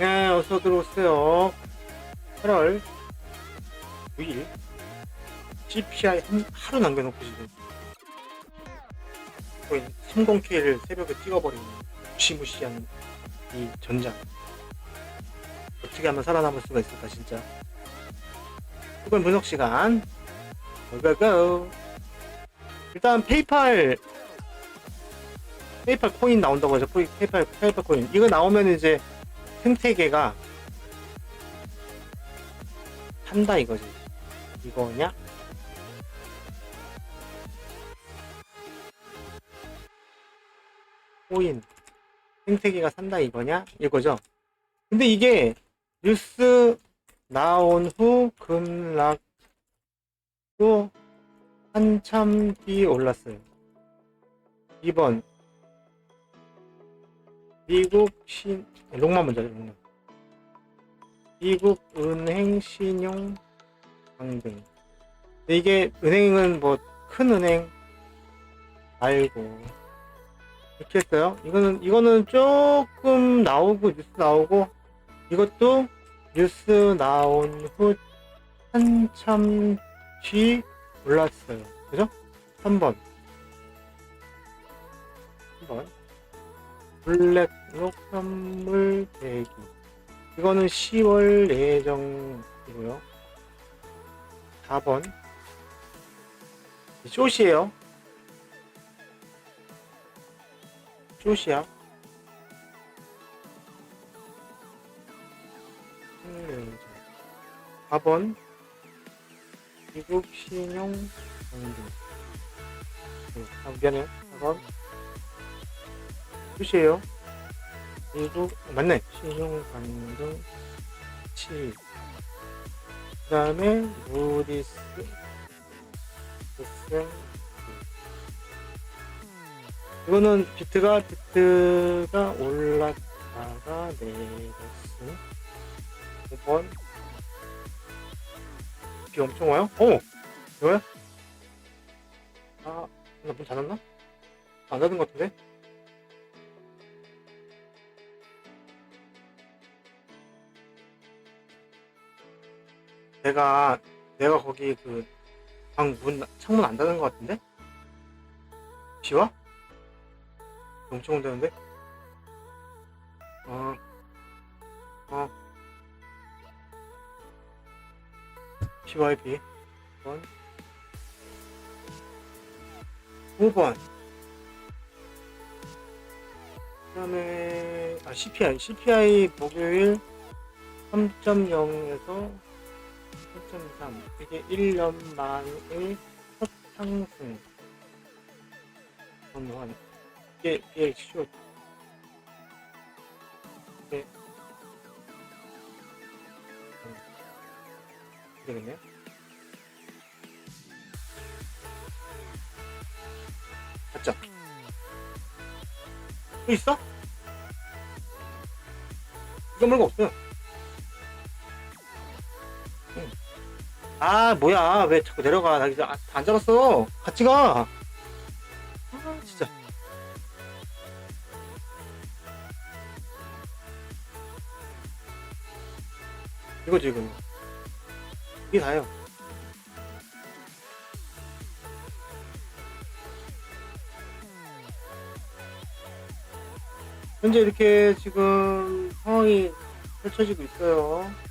네, 어서 들어오세요. 8월 9일 CPI 한, 하루 남겨놓고 지금 거의 30K를 새벽에 찍어버리는 무시무시한 이 전장. 어떻게 하면 살아남을 수가 있을까, 진짜. 이건 분석 시간. 고고고. 일단 페이팔 페이팔 코인 나온다고 페이- 페이팔 페이팔 코인 이거 나오면 이제 생태계가 산다 이거지. 이거냐? 코인. 생태계가 산다 이거냐? 이거죠. 근데 이게 뉴스 나온 후 급락도 한참 뒤에 올랐어요. 2번 미국 신 롱만 먼저 롱만. 미국 은행 신용 강등 근데 이게 은행은 뭐 큰 은행 말고. 이렇게 했어요. 이거는 이거는 조금 나오고 뉴스 나오고 이것도 뉴스 나온 후 한참 뒤 올랐어요. 그죠? 3번. 3번 블랙록 선물 대기. 이거는 10월 예정이고요. 4번. 쇼시에요. 쇼시야. 음, 4번. 미국 신용 강등 아, 미안해요. 4번 끝이에요. 미국 맞네. 신용 강등 7. 그 다음에 무디스 이거는 비트가 비트가 올랐다가 내렸음. 5번 비 엄청 와요? 어! 이거야? 아, 나문 닫았나? 안 닫은 것 같은데? 내가 내가 거기 그 방 문 창문 안 닫은 것 같은데? 비와? 엄청 온다는데? 어, 어. 비와요 비. 5번. 5번. 그 다음에, 아, CPI. CPI 목요일 3.0에서 1.3 이게 1년 만의 첫 상승 전환 이게 이게 슛 이게 음, 되겠네요 맞죠? 또 있어? 이거 말고 없어요 아 뭐야. 왜 자꾸 내려가. 나 이제 아, 안 잡았어. 같이 가. 아, 진짜. 이거지 이거 이게 다예요. 현재 이렇게 지금 상황이 펼쳐지고 있어요